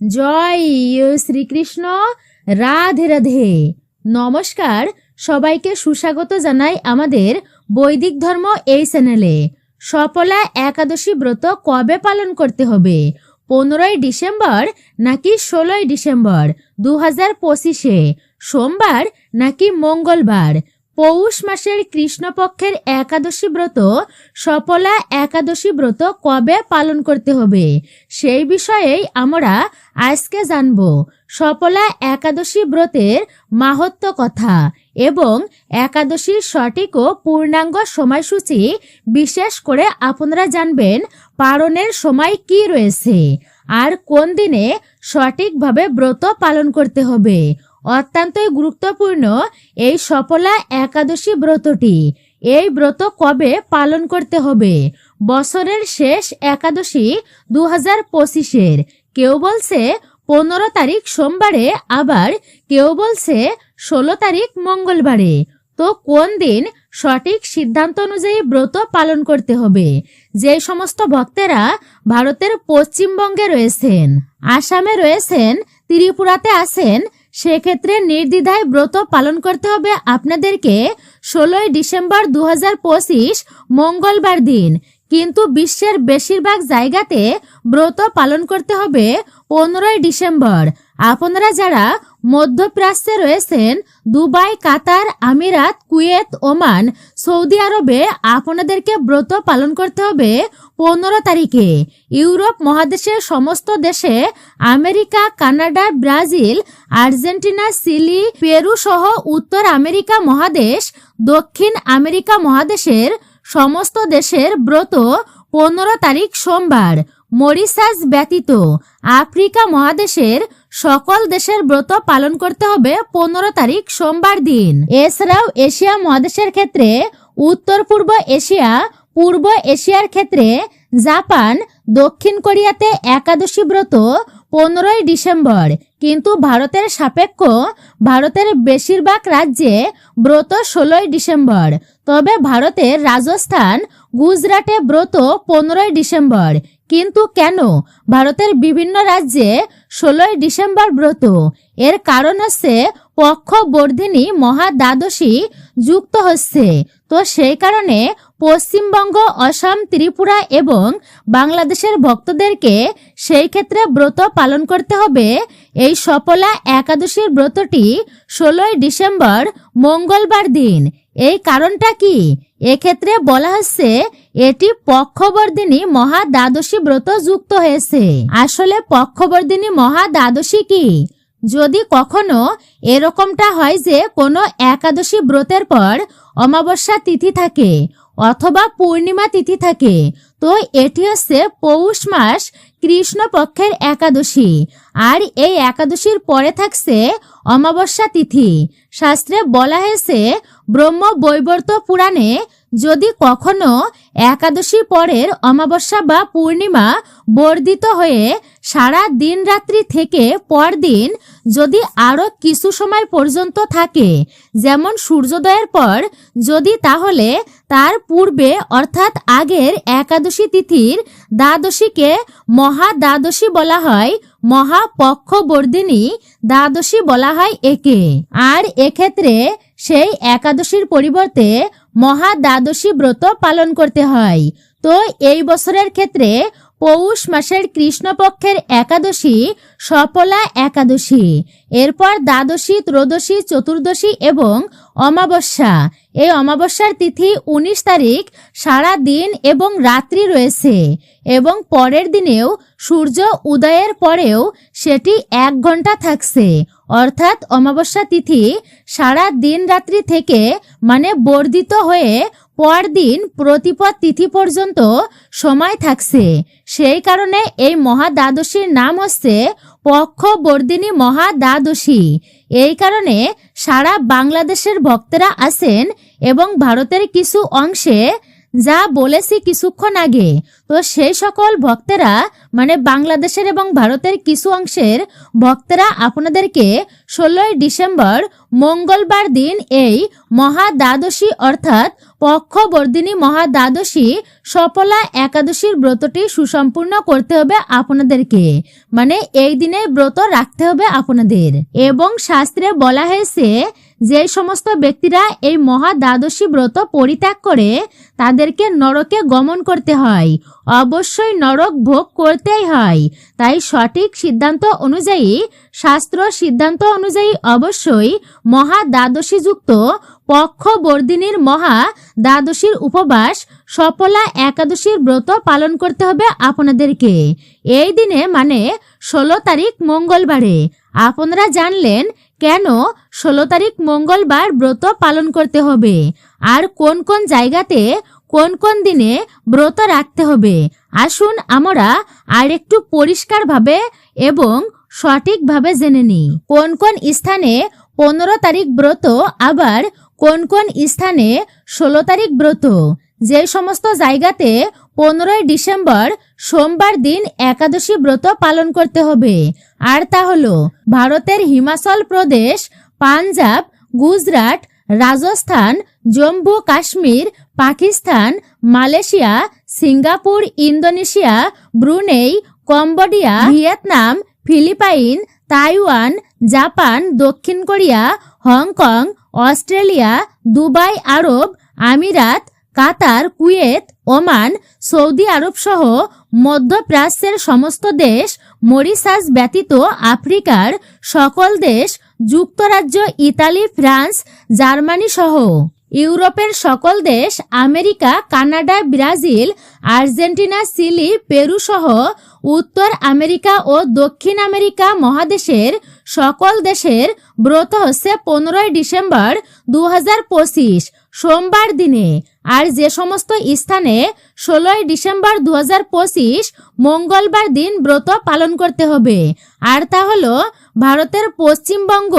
জয় শ্রীকৃষ্ণ, রাধে রাধে। নমস্কার, সবাইকে সুস্বাগত জানাই আমাদের বৈদিক ধর্ম এই চ্যানেলে। সফলা একাদশী ব্রত কবে পালন করতে হবে? পনেরোই ডিসেম্বর নাকি ষোলোই ডিসেম্বর দু হাজার পঁচিশে? সোমবার নাকি মঙ্গলবার? পৌষ মাসের কৃষ্ণপক্ষের একাদশী ব্রত সফলা একাদশী ব্রত কবে পালন করতে হবে? সেই বিষয়েই আমরা আজকে জানব। সফলা একাদশী ব্রতের মাহাত্ম কথা এবং একাদশীর সঠিক ও পূর্ণাঙ্গ সময়সূচি বিশেষ করে আপনারা জানবেন পালনের সময় কি রয়েছে। আর কোন দিনে সঠিকভাবে ব্রত পালন করতে হবে? অত্যন্তই গুরুত্বপূর্ণ এই সফলা একাদশী ব্রতটি। এই ব্রত কবে পালন করতে হবে? বছরের শেষ একাদশী দু হাজার পঁচিশের। কেউ বলছে পনেরো তারিখ সোমবারে, আবার কেউ বলছে ষোলো তারিখ মঙ্গলবারে। তো কোন দিন সঠিক সিদ্ধান্ত অনুযায়ী ব্রত পালন করতে হবে? যে সমস্ত ভক্তেরা ভারতের পশ্চিমবঙ্গে রয়েছেন, আসামে রয়েছেন, ত্রিপুরাতে আছেন সেক্ষেত্রে নির্দ্বিধায় ব্রত পালন করতে হবে আপনাদেরকে ষোলোই ডিসেম্বর দু হাজার পঁচিশ মঙ্গলবার দিন। কিন্তু বিশ্বের বেশিরভাগ জায়গাতে ব্রত পালন করতে হবে পনেরোই ডিসেম্বর। আপনারা যারা মধ্যপ্রাচ্যে রয়েছেন দুবাই, কাতার, আমিরাত, কুয়েত, ওমান। সৌদি আরবে আপনাদেরকে ব্রত পালন করতে হবে পনেরো তারিখে। ইউরোপ মহাদেশের সমস্ত দেশে America, Canada, Brazil, Argentina, Chile, Peru সহ উত্তর আমেরিকা মহাদেশ, দক্ষিণ আমেরিকা মহাদেশের সমস্ত দেশের ব্রত পনেরো তারিখ সোমবার। মরিসাস ব্যতীত আফ্রিকা মহাদেশের সকল দেশের ব্রত পালন করতে হবে পনেরো তারিখ সোমবার দিন। এছাড়াও এশিয়া মহাদেশের ক্ষেত্রে, উত্তর পূর্ব এশিয়া, পূর্ব এশিয়ার ক্ষেত্রে জাপান, দক্ষিণ কোরিয়াতে একাদশী ব্রত পনেরোই ডিসেম্বর। কিন্তু ভারতের সাপেক্ষ ভারতের বেশিরভাগ রাজ্যে ব্রত ষোলোই ডিসেম্বর। তবে ভারতের রাজস্থান, গুজরাটে ব্রত পনেরোই ডিসেম্বর। কিন্তু কেন ভারতের বিভিন্ন রাজ্যে ষোলোই ডিসেম্বর ব্রত। এর কারণ হচ্ছে পক্ষবর্ধিনী মহা দ্বাদশী যুক্ত হচ্ছে। তো সেই কারণে পশ্চিমবঙ্গ, অসম, ত্রিপুরা এবং বাংলাদেশের ভক্তদেরকে সেই ক্ষেত্রে ব্রত পালন করতে হবে। এই সফলা একাদশীর ব্রতটি ষোলোই ডিসেম্বর মঙ্গলবার দিন। এই কারণটা কি? এক্ষেত্রে বলা হচ্ছে এটি পক্ষবর্ধিনী মহা দ্বাদশী ব্রত যুক্ত হয়েছে। আসলে পক্ষবর্ধিনী মহা দ্বাদশী কি? যদি কখনো এরকমটা হয় যে কোনো একাদশী ব্রতের পর অমাবস্যা তিথি থাকে অথবা পূর্ণিমা তিথি থাকে, তো এটি হচ্ছে পৌষ মাস কৃষ্ণপক্ষের একাদশী। আর এই একাদশীর পরে থাকছে অমাবস্যা তিথি। শাস্ত্রে বলা হয়েছে ব্রহ্ম বৈবর্ত পুরাণে যদি কখনো একাদশী পরের অমাবস্যা বা পূর্ণিমা বর্ধিত হয়ে সারা দিন রাত্রি থেকে পরদিন যদি আরও কিছু সময় পর্যন্ত থাকে, যেমন সূর্যোদয়ের পর, যদি তাহলে তার পূর্বে অর্থাৎ আগের একাদশী তিথির দ্বাদশীকে মহা দ্বাদশী বলা হয়, মহাপক্ষবর্ধিনী দ্বাদশী বলা হয় একে। আর এক্ষেত্রে সেই একাদশীর পরিবর্তে মহা দ্বাদশী ব্রত পালন করতে হয়। তো এই বছরের ক্ষেত্রে পৌষ মাসের কৃষ্ণপক্ষের একাদশী, সফলা একাদশী, এরপর দ্বাদশী, ত্রয়োদশী, চতুর্দশী এবং অমাবস্যা। এই অমাবস্যার তিথি উনিশ তারিখ, সারা দিন এবং রাত্রি রয়েছে এবং পরের দিনেও সূর্য উদয়ের পরেও সেটি এক ঘণ্টা থাকছে। অর্থাৎ অমাবস্যা তিথি সারা দিন রাত্রি থেকে মানে বর্ধিত হয়ে পরদিন প্রতিপদ তিথি পর্যন্ত সময় থাকছে। সেই কারণে এই মহা দ্বাদশীর নাম হচ্ছে পক্ষবর্ধিনী মহা দ্বাদশী এই কারণে সারা বাংলাদেশের ভক্তরা আছেন এবং ভারতের কিছু অংশে যা বলেছি কিছুক্ষণ আগে। তো সেই সকল ভক্তেরা মানে বাংলাদেশের এবং ভারতের কিছু অংশের ভক্তেরা আপনাদেরকে ষোলোই ডিসেম্বর মঙ্গলবার দিন এই মহা দ্বাদশী অর্থাৎ পক্ষবর্ধিনী মহা দ্বাদশী সফলা একাদশীর ব্রতটি সুসম্পূর্ণ করতে হবে আপনাদেরকে। মানে এই দিনে ব্রত রাখতে হবে আপনাদের। এবং শাস্ত্রে বলা হয়েছে যে সমস্ত ব্যক্তিরা এই মহা দ্বাদশী ব্রত পরিত্যাগ করে, তাদেরকে নরকে গমন করতে হয়। অবশ্যই নরক ভোগ করতেই হয়। তাই সঠিক সিদ্ধান্ত অনুযায়ী, শাস্ত্র সিদ্ধান্ত অনুযায়ী অবশ্যই মহা দ্বাদশী যুক্ত পক্ষবর্ধিনীর মহা দ্বাদশীর উপবাস সফলা একাদশীর ব্রত পালন করতে হবে আপনাদেরকে। এই দিনে মানে ষোলো তারিখ মঙ্গলবারে। আপনারা জানলেন কেন ষোলো তারিখ মঙ্গলবার ব্রত পালন করতে হবে? আর কোন কোন জায়গাতে কোন কোন দিনে ব্রত রাখতে হবে? আসুন আমরা আর একটু পরিষ্কারভাবে এবং সঠিকভাবে জেনে নিই। কোন কোন স্থানে পনেরো তারিখ ব্রত, আবার কোন কোন স্থানে ষোলো তারিখ ব্রত? যে সমস্ত জায়গাতে পনেরোই ডিসেম্বর সোমবার দিন একাদশী ব্রত পালন করতে হবে। আর তা হলো, ভারতের Himachal Pradesh, Punjab, Gujarat, Rajasthan, Jammu Kashmir, Pakistan, Malaysia, Singapore, Indonesia, Brunei, Cambodia, Vietnam, Philippines, Taiwan, Japan, দক্ষিণ Korea, Hong Kong, Australia, Dubai, Arab, Emirates Qatar, Kuwait, Oman, Saudi Arab সহ মধ্যপ্রাচ্যের সমস্ত দেশ মরিশাস ব্যতীত আফ্রিকার সকল দেশ, যুক্তরাজ্য, ইতালি, ফ্রান্স, জার্মানি সহ ইউরোপের সকল দেশ, America, Canada, Brazil, Argentina, Chile, Peru সহ উত্তর আমেরিকা ও দক্ষিণ আমেরিকা মহাদেশের সকল দেশের ব্রত হচ্ছে পনেরোই ডিসেম্বর দু হাজার পঁচিশ, সোমবার দিনে। আর যে সমস্ত স্থানে ষোলোই ডিসেম্বর দু হাজার পঁচিশ মঙ্গলবার দিন ব্রত পালন করতে হবে। আর তা হল ভারতের পশ্চিমবঙ্গ,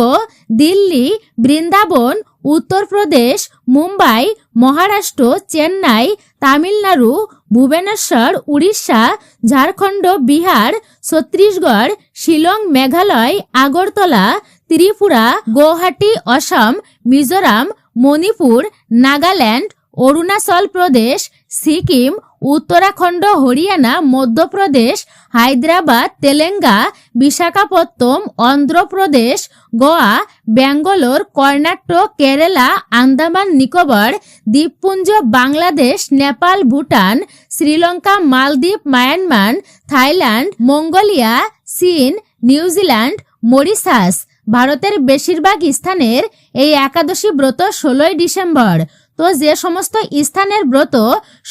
দিল্লি, বৃন্দাবন, উত্তরপ্রদেশ, মুম্বাই, মহারাষ্ট্র, চেন্নাই, তামিলনাড়ু, ভুবনেশ্বর, উড়িষ্যা, ঝাড়খণ্ড, বিহার, ছত্তিশগড়, শিলং, মেঘালয়, আগরতলা, ত্রিপুরা, গৌহাটি, অসম, মিজোরাম, মণিপুর, নাগাল্যান্ড অরুণাচল প্রদেশ, সিকিম, উত্তরাখণ্ড, হরিয়ানা, মধ্যপ্রদেশ, হায়দ্রাবাদ তেলেঙ্গা বিশাখাপত্তম অন্ধ্রপ্রদেশ, গোয়া, ব্যাঙ্গালোর, কর্ণাটক, কেরালা, আন্দামান, নিকোবর, দ্বীপপুঞ্জ, Bangladesh, Nepal, Bhutan, Sri Lanka, Maldives, Myanmar, Thailand, Mongolia, চীন নিউজিল্যান্ড মরিশাস। ভারতের বেশিরভাগ স্থানের এই একাদশী ব্রত ষোলোই ডিসেম্বর। তো যে সমস্ত স্থানের ব্রত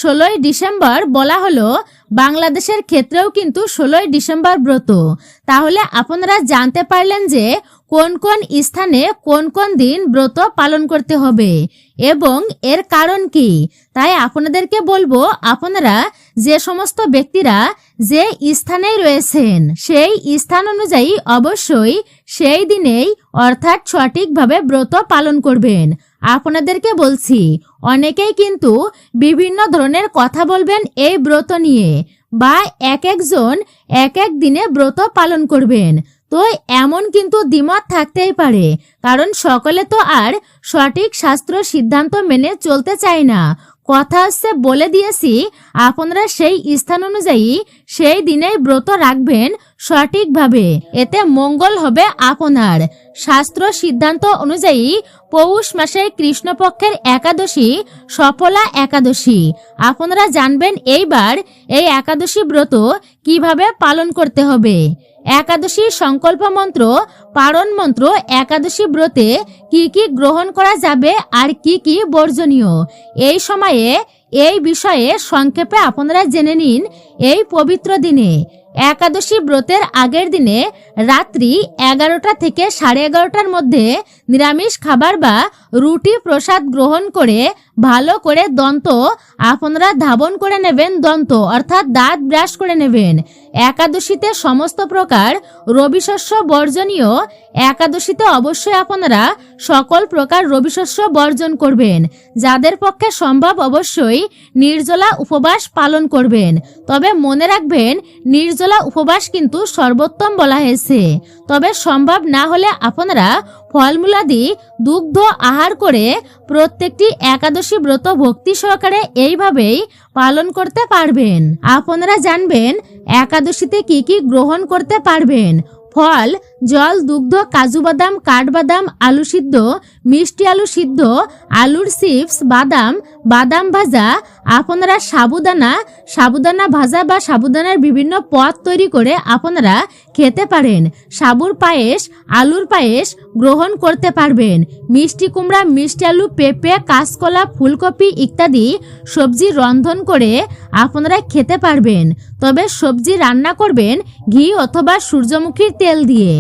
ষোলোই ডিসেম্বর বলা হলো, বাংলাদেশের ক্ষেত্রেও কিন্তু ষোলোই ডিসেম্বর ব্রত। তাহলে আপনারা জানতে পারলেন যে কোন কোন স্থানে কোন কোন দিন ব্রত পালন করতে হবে এবং এর কারণ কি? তাই আপনাদেরকে বলব, আপনারা যে সমস্ত ব্যক্তিরা যে স্থানেই রয়েছেন, সেই স্থান অনুযায়ী অবশ্যই সেই দিনেই অর্থাৎ সঠিকভাবে ব্রত পালন করবেন। আপনাদেরকে বলছি, অনেকেই কিন্তু বিভিন্ন ধরনের কথা বলবেন এই ব্রত নিয়ে বা এক একজন এক এক দিনে ব্রত পালন করবেন। তো এমন কিন্তু দ্বিমত থাকতেই পারে, কারণ সকলে তো আর সঠিক শাস্ত্র সিদ্ধান্ত মেনে চলতে চায় না। কথা হচ্ছে বলে দিয়েছি, আপনারা সেই স্থান অনুযায়ী সেই দিনেই ব্রত রাখবেন সঠিকভাবে, এতে মঙ্গল হবে আপনার। শাস্ত্র সিদ্ধান্ত অনুযায়ী পৌষ মাসে কৃষ্ণপক্ষের একাদশী, সফলা একাদশী। আপনারা জানবেন এইবার এই একাদশী ব্রত কীভাবে পালন করতে হবে। একাদশী সংকল্প মন্ত্র, পারণ মন্ত্র, একাদশী ব্রতে কি কি গ্রহণ করা যাবে আর কি কি বর্জনীয়? এই সময়ে, এই বিষয়ে সংক্ষেপে আপনারা জেনে নিন এই পবিত্র দিনে। একাদশী ব্রতের আগের দিনে রাত্রি এগারোটা থেকে সাড়ে এগারোটার মধ্যে নিরামিষ খাবার বা রুটি প্রসাদ গ্রহণ করে ভালো করে দন্ত আপনারা ধাবন করে নেবেন দন্ত, অর্থাৎ দাঁত ব্রাশ করে নেবেন। একাদশীতে সমস্ত প্রকার রবিশস্য বর্জনীয়। একাদশীতে অবশ্যই আপনারা সকল প্রকার রবিশস্য বর্জন করবেন। যাদের পক্ষে সম্ভব অবশ্যই নির্জলা উপবাস পালন করবেন। তবে মনে রাখবেন, নির্জলা উপবাস কিন্তু সর্বোত্তম বলা হয়েছে। তবে সম্ভব না হলে আপনারা ফলমূলাদি দুগ্ধ আহার করে প্রত্যেকটি একাদশী ব্রত ভক্তি সহকারে এইভাবেই পালন করতে পারবেন। আপনারা জানবেন, একাদশীতে কি কি গ্রহণ করতে পারবেন, ফল জল, দুগ্ধ, কাজু বাদাম কাঠবাদাম আলু সিদ্ধ, মিষ্টি আলু সিদ্ধ, আলুর চিপস, বাদাম বাদাম ভাজা, আপনারা সাবুদানা সাবুদানা ভাজা বা সাবুদানার বিভিন্ন পদ তৈরি করে আপনারা খেতে পারেন। সাবুর পায়েস, আলুর পায়েস গ্রহণ করতে পারবেন। মিষ্টি কুমড়া, মিষ্টি আলু, পেঁপে, কাঁচকলা, ফুলকপি ইত্যাদি সবজি রন্ধন করে আপনারা খেতে পারবেন। তবে সবজি রান্না করবেন ঘি অথবা সূর্যমুখীর তেল দিয়ে।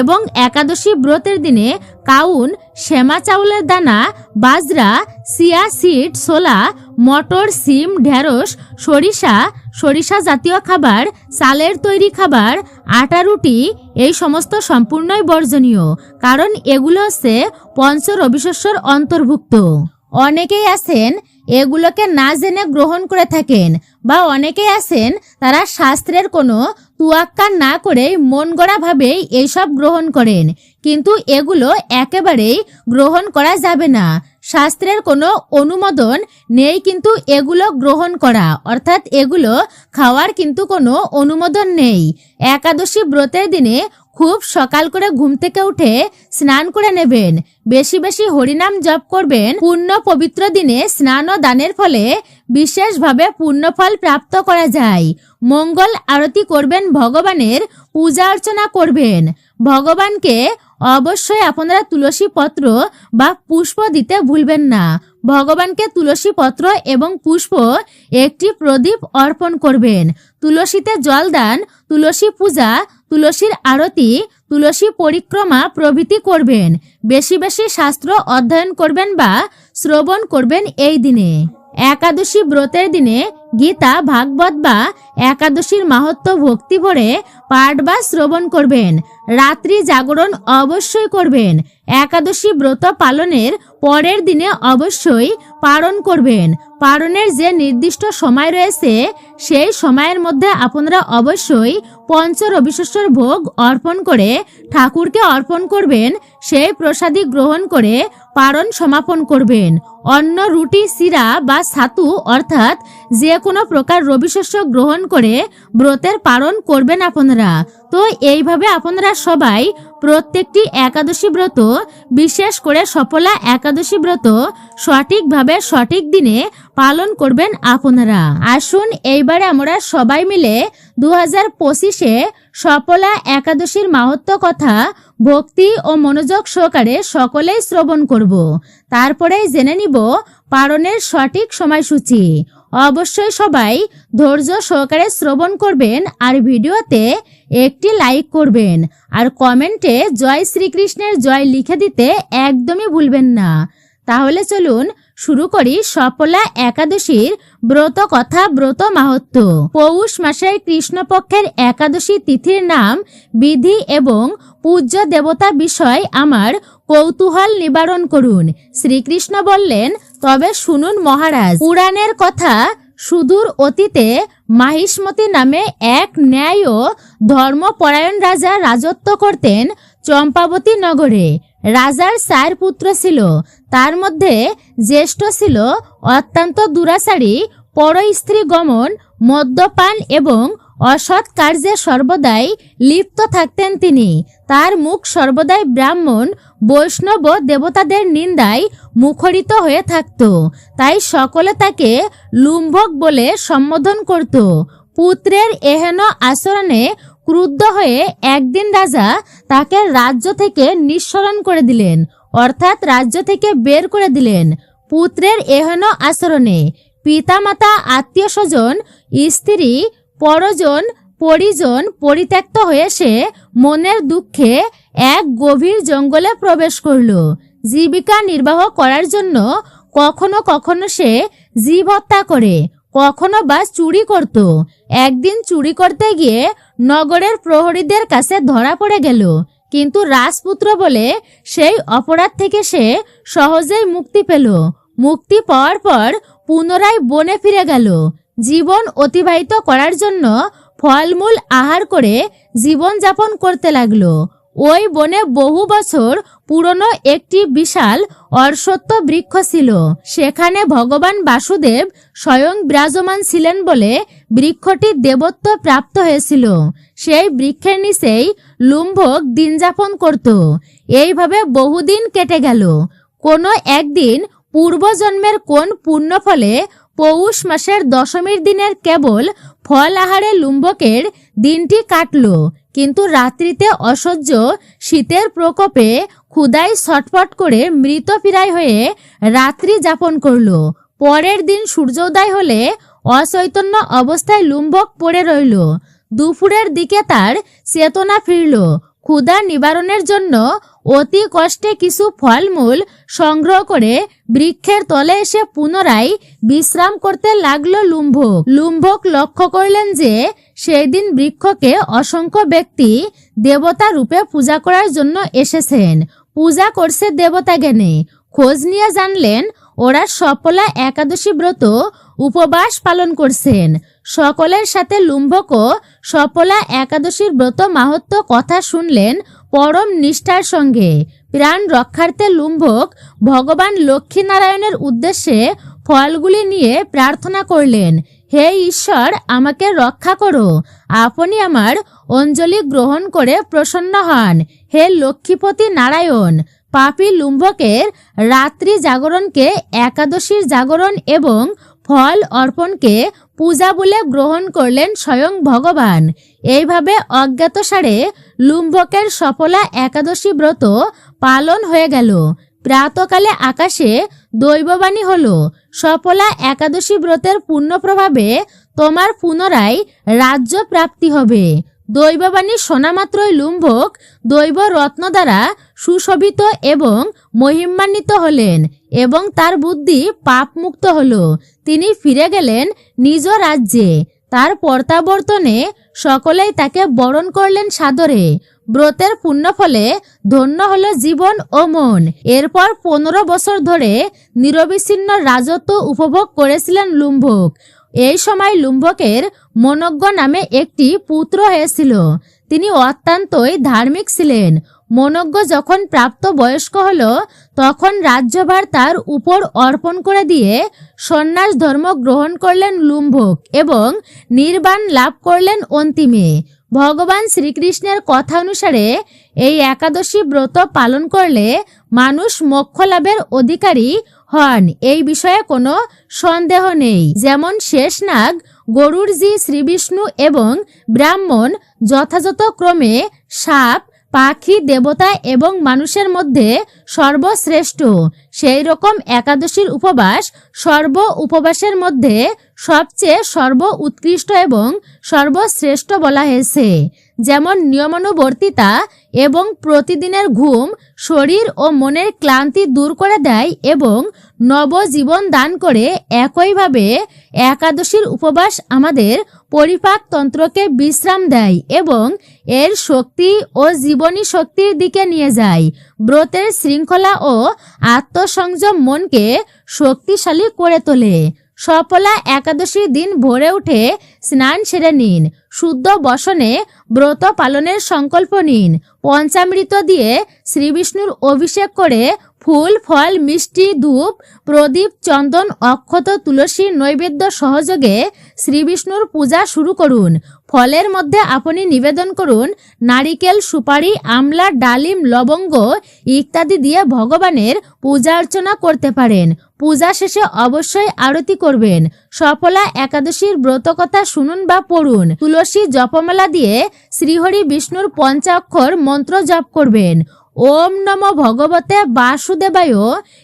এবং একাদশী ব্রতের দিনে কাউন, শ্যামা চাউলের দানা, বাজরা, সিয়া সিড, ছোলা, মটর, সিম, ঢেঁড়স, সরিষা সরিষা জাতীয় খাবার, চালের তৈরি খাবার, আটা রুটি, এই সমস্ত সম্পূর্ণই বর্জনীয়, কারণ এগুলো হচ্ছে পঞ্চ রবিশস্যর অন্তর্ভুক্ত। অনেকেই আছেন, এগুলোকে না জেনে গ্রহণ করে থাকেন, বা অনেকেই আছেন, তারা শাস্ত্রের কোনো তুয়াক্কা না করে মন গড়াভাবেই এইসব গ্রহণ করেন। কিন্তু এগুলো একেবারেই গ্রহণ করা যাবে না। শাস্ত্রের কোনো অনুমোদন নেই কিন্তু এগুলো গ্রহণ করা। অর্থাৎ এগুলো খাওয়ার কিন্তু কোনো অনুমোদন নেই। একাদশী ব্রতের দিনে খুব সকাল করে ঘুম থেকে উঠে স্নান করে নেবেন। বেশি বেশি হরিনাম জপ করবেন। পূর্ণ পবিত্র দিনে স্নান ও দানের ফলে বিশেষভাবে পুণ্যফল প্রাপ্ত করা যায়। মঙ্গল আরতি করবেন ভগবানের, পূজা অর্চনা করবেন। ভগবানকে অবশ্যই আপনারা তুলসী পত্র বা পুষ্প দিতে ভুলবেন না। ভগবানকে তুলসী পত্র এবং পুষ্প একটি প্রদীপ অর্পণ করবেন। তুলসীতে জলদান, তুলসী পূজা, তুলসীর আরতি, তুলসী পরিক্রমা প্রভৃতি করবেন। বেশি বেশি শাস্ত্র অধ্যয়ন করবেন বা শ্রবণ করবেন এই দিনে। একাদশী ব্রতের দিনে গীতা, ভাগবত বা একাদশীর মাহাত্ম ভক্তি ভরে পাঠ বা শ্রবণ করবেন। রাত্রি জাগরণ অবশ্যই করবেন। একাদশী ব্রত পালনের পরের দিনে অবশ্যই পালন করবেন। পালনের যে নির্দিষ্ট সময় রয়েছে, সেই সময়ের মধ্যে আপনারা অবশ্যই পঞ্চ রবিশস্যর ভোগ অর্পণ করে ঠাকুরকে অর্পণ করবেন। সেই প্রসাদী গ্রহণ করে পারণ সমাপন করবেন। অন্ন, রুটি সিরা বা ছাতু অর্থাৎ যে কোনো প্রকার রবিশস্য গ্রহণ করে ব্রতের পালন করবেন আপনারা। তো এইভাবে আপনারা সবাই প্রত্যেকটি একাদশী ব্রত, বিশেষ করে সফলা একাদশী ব্রত, সঠিকভাবে সঠিক দিনে পালন করবেন আপনারা। আসুন এইবারে আমরা সবাই মিলে দু হাজার পঁচিশে সফলা একাদশীর মাহাত্ম কথা ভক্তি ও মনোযোগ সহকারে সকলেই শ্রবণ করব। তারপরেই জেনে নিব পারণের সঠিক সময়সূচি। অবশ্যই সবাই ধৈর্য সহকারে শ্রবণ করবেন আর ভিডিওতে একটি লাইক করবেন। আর কমেন্টে জয় শ্রীকৃষ্ণের জয় লিখে দিতে একদমই ভুলবেন না। তাহলে চলুন শুরু করি সফলা একাদশীর ব্রত কথা, ব্রত মাহাত্ম। পৌষ মাসের কৃষ্ণপক্ষের একাদশী তিথির নাম বিধি এবং পূজ্য দেবতা বিষয় আমার কৌতূহল নিবারণ করুন। শ্রীকৃষ্ণ বললেন, তবে শুনুন মহারাজ, পুরাণের কথা সুদূর অতীতে মাহিষ্মতি নামে এক ন্যায় ও ধর্মপরায়ণ রাজা রাজত্ব করতেন চম্পাবতী নগরে। রাজার চার পুত্র ছিল তার মধ্যে জ্যেষ্ঠ ছিল অত্যন্ত দুরাচারী, পর স্ত্রী গমন, মদ্যপান এবং অসৎ কার্যে সর্বদাই লিপ্ত থাকতেন তিনি। তার মুখ সর্বদাই ব্রাহ্মণ, বৈষ্ণব দেবতাদের নিন্দায় মুখরিত হয়ে থাকত। তাই সকলে তাকে লুম্ভক বলে সম্বোধন করত। পুত্রের এহেন আচরণে ক্রুদ্ধ হয়ে একদিন রাজা তাকে রাজ্য থেকে নিঃসরণ করে দিলেন। অর্থাৎ রাজ্য থেকে বের করে দিলেন। পুত্রের এহেন আচরণে পিতামাতা আত্মীয় স্বজন স্ত্রী, পরজন, পরিজন পরিত্যক্ত হয়ে সে মনের দুঃখে এক গভীর জঙ্গলে প্রবেশ করল। জীবিকা নির্বাহ করার জন্য কখনো কখনো সে জীব হত্যা করে, কখনো বা চুরি করত। একদিন চুরি করতে গিয়ে নগরের প্রহরীদের কাছে ধরা পড়ে গেল। কিন্তু রাজপুত্র বলে সেই অপরাধ থেকে সে সহজেই মুক্তি পেল। মুক্তি পাওয়ার পর পুনরায় বনে ফিরে গেল। জীবন অতিবাহিত করার জন্য ফলমূল আহার করে জীবন জীবনযাপন করতে লাগল। ওই বনে বহু বছর পুরনো একটি বিশাল অশ্বত্থ বৃক্ষ ছিল। সেখানে ভগবান বাসুদেব স্বয়ং বিরাজমান ছিলেন বলে বৃক্ষটি দেবত্ব প্রাপ্ত হয়েছিল। সেই বৃক্ষের নিচেই লুম্ভক দিন যাপন করত। এইভাবে বহুদিন কেটে গেল। কোনো একদিন পূর্বজন্মের কোন পুণ্য ফলে পৌষ মাসের দশমীর দিনের কেবল ফল আহারে লুম্বকের দিনটি কাটল। কিন্তু রাত্রিতে অসহ্য শীতের প্রকোপে ক্ষুদায় ছটফট করে মৃত পিরায় হয়ে রাত্রি যাপন করল। পরের দিন সূর্যোদয় হলে অচৈতন্য অবস্থায় লুম্বক পড়ে রইল। দুপুরের দিকে তার চেতনা ফিরল। ক্ষুধা নিবারণের জন্য অতি কষ্টে কিছু ফলমূল সংগ্রহ করে বৃক্ষের তলে এসে পুনরায় বিশ্রাম করতে লাগল লুম্ভক। লুম্ভক লক্ষ্য করলেন যে সেই দিন বৃক্ষকে অসংখ্য ব্যক্তি দেবতা রূপে পূজা করার জন্য এসেছেন। পূজা করছে দেবতা জ্ঞানে খোঁজ নিয়ে জানলেন, ওরা সফলা একাদশী ব্রত উপবাস পালন করছেন। সকলের সাথে লুম্ভকও সফলা একাদশীর ব্রত মাহাত্ম কথা শুনলেন পরম নিষ্ঠার সঙ্গে। প্রাণ রক্ষার্থে লুম্ভক ভগবান লক্ষ্মীনারায়ণের উদ্দেশ্যে ফলগুলি নিয়ে প্রার্থনা করলেন, হে ঈশ্বর, আমাকে রক্ষা করো। আপনি আমার অঞ্জলি গ্রহণ করে প্রসন্ন হন। হে লক্ষ্মীপতি নারায়ণ, পাপি লুম্ভকের রাত্রি জাগরণকে একাদশীর জাগরণ এবং ফল অর্পণকে পূজা বলে গ্রহণ করলেন স্বয়ং ভগবান। এইভাবে অজ্ঞাতসারে লুম্ভকের সফলা একাদশী ব্রত পালন হয়ে গেল। প্রাতকালে আকাশে দৈববাণী হল, সফলা একাদশী ব্রতের পূর্ণ প্রভাবে তোমার পুনরায় রাজ্য প্রাপ্তি হবে। দৈববাণী শোনা মাত্রই লুম্ভক দৈব রত্ন দ্বারা সুশোভিত এবং মহিমান্বিত হলেন এবং তার বুদ্ধি পাপমুক্ত হল। তিনি ফিরে গেলেন নিজ রাজ্যে। তার প্রত্যাবর্তনে সকলেই তাকে বরণ করলেন সাদরে। ব্রতের পুণ্য ফলে ধন্য হলো জীবন ও মন। এরপর পনেরো বছর ধরে নিরবিচ্ছিন্ন রাজত্ব উপভোগ করেছিলেন লুম্ভক। এই সময় লুম্ভকের মনজ্ঞ নামে একটি পুত্র হয়েছিল। তিনি অত্যন্তই ধার্মিক ছিলেন। মনজ্ঞ যখন প্রাপ্ত বয়স্ক হল, তখন রাজ্যভার তার উপর অর্পণ করে দিয়ে সন্ন্যাস ধর্ম গ্রহণ করলেন লুম্ভক এবং নির্বাণ লাভ করলেন অন্তিমে। ভগবান শ্রীকৃষ্ণের কথা অনুসারে এই একাদশী ব্রত পালন করলে মানুষ মোক্ষ লাভের অধিকারী হন, এই বিষয়ে কোনো সন্দেহ নেই। যেমন শেষনাগ গরুর জি শ্রীবিষ্ণু এবং ব্রাহ্মণ যথাযথ ক্রমে সাপ পাখি, দেবতা এবং মানুষের মধ্যে সর্বশ্রেষ্ঠ। সেই রকম একাদশীর উপবাস সর্ব উপবাসের মধ্যে সবচেয়ে সর্ব উৎকৃষ্ট এবং সর্বশ্রেষ্ঠ বলা হয়েছে। যেমন নিয়মানুবর্তিতা এবং প্রতিদিনের ঘুম শরীর ও মনের ক্লান্তি দূর করে দেয় এবং নবজীবন দান করে একইভাবে একাদশীর উপবাস আমাদের পরিপাক তন্ত্রকে বিশ্রাম দেয় এবং এর শক্তি ও জীবনী শক্তির দিকে নিয়ে যায়। ব্রতের শৃঙ্খলা ও আত্মসংযম মনকে শক্তিশালী করে তোলে। সফলা একাদশীর দিন ভোরে উঠে স্নান সেরে নিন। শুদ্ধ বসনে ব্রত পালনের সংকল্প নিন। পঞ্চামৃত দিয়ে শ্রীবিষ্ণুর অভিষেক করে ফুল, ফল, মিষ্টি, ধূপ, প্রদীপ, চন্দন, অক্ষত, তুলসী নৈবেদ্য সহযোগে শ্রীবিষ্ণুর পূজা শুরু করুন। ফলের মধ্যে আপনি নিবেদন করুন, নারিকেল, সুপারি, আমলা, ডালিম, লবঙ্গ ইত্যাদি দিয়ে ভগবানের পূজা অর্চনা করতে পারেন। পূজা শেষে অবশ্যই আরতি করবেন। সফলা একাদশীর ব্রতকথা শুনুন বা পড়ুন। তুলসী জপমালা দিয়ে শ্রীহরি বিষ্ণুর পঞ্চাক্ষর মন্ত্র জপ করবেন। ওম নম ভগবতে বাসুদেবায়।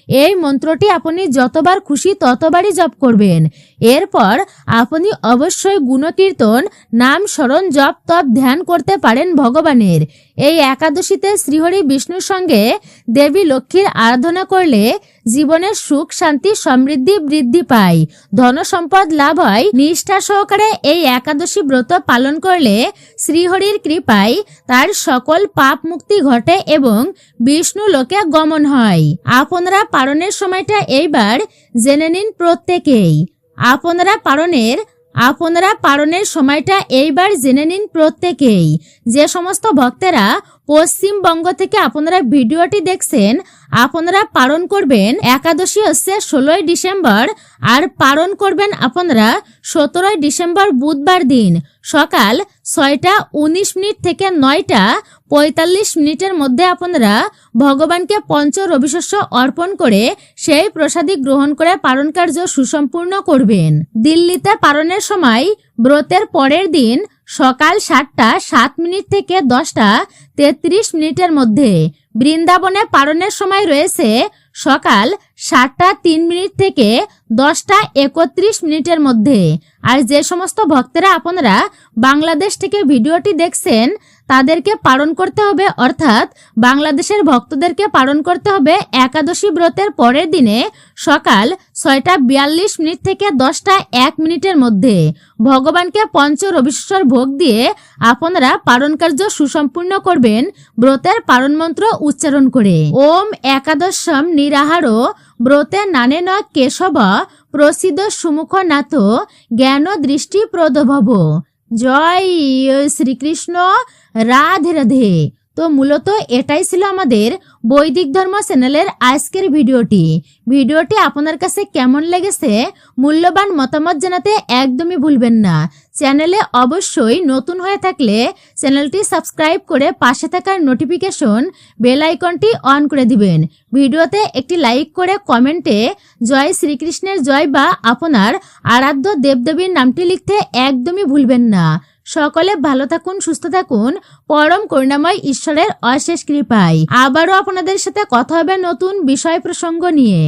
এই মন্ত্রটি আপনি যতবার খুশি ততবারই জপ করবেন। এরপর আপনি অবশ্যই গুণকীর্তন, নাম স্মরণ, জপ, তপ ধ্যান করতে পারেন ভগবানের। এই একাদশীতে শ্রীহরি বিষ্ণুর সঙ্গে দেবী লক্ষ্মীর আরাধনা করলে জীবনের সুখ, শান্তি, সমৃদ্ধি বৃদ্ধি পায়। ধন সম্পদ লাভ হয়। নিষ্ঠা সহকারে এই একাদশী ব্রত পালন করলে শ্রীহরির কৃপায় তার সকল পাপ মুক্তি ঘটে এবং বিষ্ণু লোকে গমন হয়। আপনারা পালনের সময়টা এইবার জেনে নিন প্রত্যেকেই। আপনারা পালনের আপনারা পালনের সময়টা এইবার জেনে নিন প্রত্যেকেই। যে সমস্ত ভক্তেরা পশ্চিমবঙ্গ থেকে আপনারা ভিডিওটি দেখছেন, আপনারা পালন করবেন একাদশী হচ্ছে ষোলোই ডিসেম্বর আর পালন করবেন আপনারা সতেরোই ডিসেম্বর বুধবার দিন সকাল ছয়টা উনিশ মিনিট থেকে নয়টা পঁয়তাল্লিশ মিনিটের মধ্যে আপনারা ভগবানকে পঞ্চ রবিশস্য অর্পণ করে সেই প্রসাদী গ্রহণ করে পালন কার্য সুসম্পূর্ণ করবেন। দিল্লিতে পালনের সময় ব্রতের পরের দিন সকাল সাতটা, সাত মিনিট থেকে দশটা, তেত্রিশ মিনিটের মধ্যে বৃন্দাবনে পালনের সময় রয়েছে সকাল সাতটা, তিন মিনিট থেকে দশটা, একত্রিশ মিনিটের মধ্যে। আর যে সমস্ত ভক্তেরা আপনারা বাংলাদেশ থেকে ভিডিওটি দেখছেন তাদেরকে পালন করতে হবে, অর্থাৎ বাংলাদেশের ভক্তদেরকে পালন করতে হবে একাদশী ব্রতের পরের দিনে সকাল ছয়টা বিয়াল্লিশ মিনিট থেকে দশটা এক মিনিটের মধ্যে। ভগবানকে পঞ্চ রবিশ্বর ভোগ দিয়ে আপনারা পালন কার্য সুসম্পূর্ণ করবেন, ব্রতের পালন মন্ত্র উচ্চারণ করে। ওম একাদশম নিরাহারো ব্রতে নানে ন কেশব প্রসিদ্ধ সুমুখ নাথ জ্ঞান দৃষ্টি প্রদভব। জয় শ্রীকৃষ্ণ, রাধে রাধে। তো মূলত এটাই ছিল আমাদের বৈদিক ধর্ম চ্যানেলের আজকের ভিডিওটি। ভিডিওটি আপনার কাছে কেমন লেগেছে, মূল্যবান মতামত জানাতে একদমই ভুলবেন না। চ্যানেলে অবশ্যই নতুন হয়ে থাকলে চ্যানেলটি সাবস্ক্রাইব করে পাশে থাকার নোটিফিকেশন বেল আইকনটি অন করে দিবেন। ভিডিওতে একটি লাইক করে কমেন্টে জয় শ্রীকৃষ্ণের জয় বা আপনার আরাধ্য দেবদেবীর নামটি লিখতে একদমই ভুলবেন না। সকলে ভালো থাকুন, সুস্থ থাকুন। পরম করুণাময় ঈশ্বরের অশেষ কৃপায়। আবারও আপনাদের সাথে কথা হবে নতুন বিষয় প্রসঙ্গ নিয়ে।